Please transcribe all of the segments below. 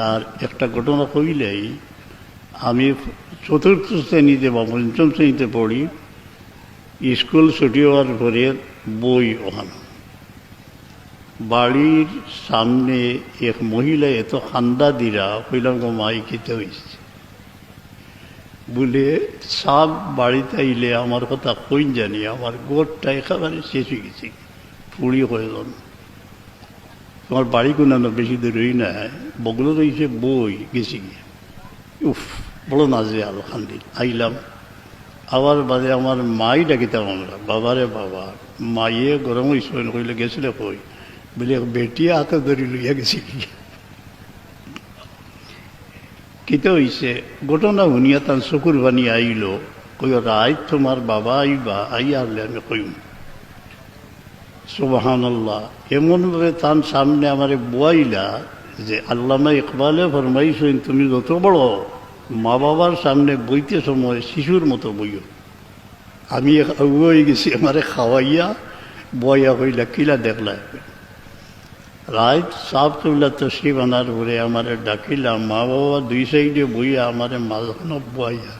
তার একটা ঘটনা কইলেই আমি চতুর্থ শ্রেণীতে বা পঞ্চম শ্রেণীতে পড়ি, স্কুল ছুটি হওয়ার পরে বই ওখানে। বাড়ির সামনে এক মহিলা এত খান্দা দিরা কইলাম গো মাই খেতে হয়েছে বলে, সাপ বাড়িতে আইলে আমার কথা কইন জানি, আমার গোটটা একেবারে শেষ হয়ে গেছে, পুড়ি হয়ে গেল। তোমার বাড়ি কোনো বেশি দূর হই না বগলো রয়েছে বই গেছি গিয়ে। উফ, বড় নাজে আলো খান্দি আইলাম। আবার বাদে আমার মাই ডাকিতাম আমরা বাবারে বাবা, মাইয়ে গরম হয়েছিল কইলে, গেছিলে কই? বলে বেটিয়া হাতে ধরি লইয়া গেছি কিতে হইছে? ঘটনা শুনিয়া তার চকুর বানি আইল কই রায় তোমার বাবা আইবা আই আসলে আমি কইম। সুবাহান আল্লাহ এমনভাবে তার সামনে আমারে বুয়াইলা যে আল্লামা ইকবালে ফরমাইছেন, তুমি যত বড় মা বাবার সামনে বইতে সময় শিশুর মতো বইও। আমি হয়ে গেছি আমারে খাওয়াইয়া, বয়া হইলা, কিলা দেখলা রাত সাপ তুলা তসি বানার পরে আমার ডাকিলাম মা বাবা দুই সাইডে বইয়া আমার মাঝখানে বইয়া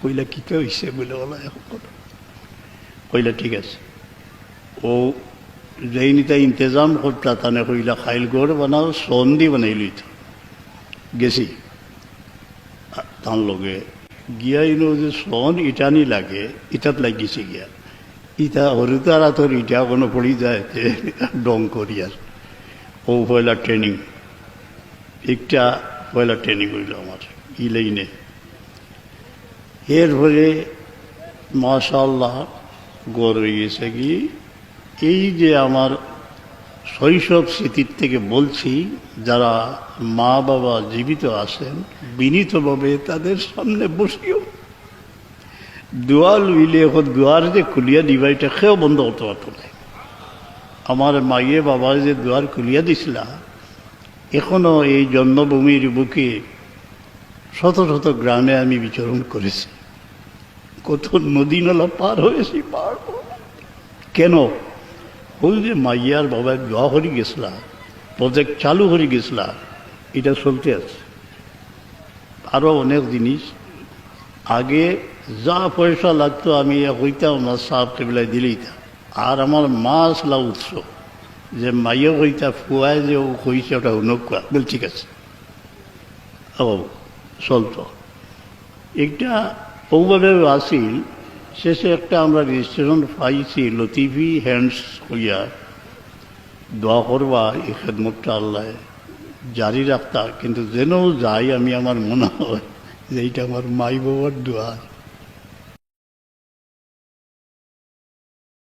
কইলা কিতে হইছে? বলে বলা কইলা, ঠিক আছে। ও তাই ইন্তজাম করতা তানে কইলা খাইল গড় বানাও সন্ধি বানাই লইত গেছি। তার লগে গিয়া ইনো যে সন ইটানি লাগে, ইটাত লাগিছে গিয়া। ইটা হরুতার আতর ইটা কোনো পড়ি যায় ডং আর ও পয়লা ট্রেনিং একটা পয়লা ট্রেনিং হইল আমার ই লাইনে এরপরে মাশাল্লাহ গড় হয়ে গেছে কি এই যে আমার শৈশব স্মৃতির থেকে বলছি, যারা মা বাবা জীবিত আছেন, বিনীতভাবে তাদের সামনে বসিও। দুয়াল উইলে এখন দুয়ার যে খুলিয়া দিবা, এটা খেয়েও বন্ধ করতে পারতো না। আমার মাইয়ে বাবা যে দুয়ার খুলিয়া দিছিলা, এখনও এই জন্মভূমির বুকে শত শত গ্রামে আমি বিচরণ করেছি। কত নদী নালা পার হয়েছি, পার কেন? ওই যে মাইয়ার বাবা দোয়া হরি গেছলা প্রজেক্ট চালু হয়ে গেছলা, এটা চলতে আছে। আরও অনেক জিনিস। আগে যা পয়সা লাগতো আমি হইতাম না, সাপ টেবিলায় দিলেই আর আমার মা আসলা উৎস, যে মাইয়া হইতা ফুয়ায় যে ও কইছে ওটা নকুয়া বল, ঠিক আছে। ও চলতো একটা ওভাবে আসিল শেষে একটা আমরা রেজিস্ট্রেশন পাইছি লতিফি হ্যান্ডস হইয়া দোয়া করবা এই খেদমতটা আল্লাহ জারি রাখতা, কিন্তু যেন যাই আমি আমার মনে হয় যে এইটা আমার মাই বাবার দোয়া।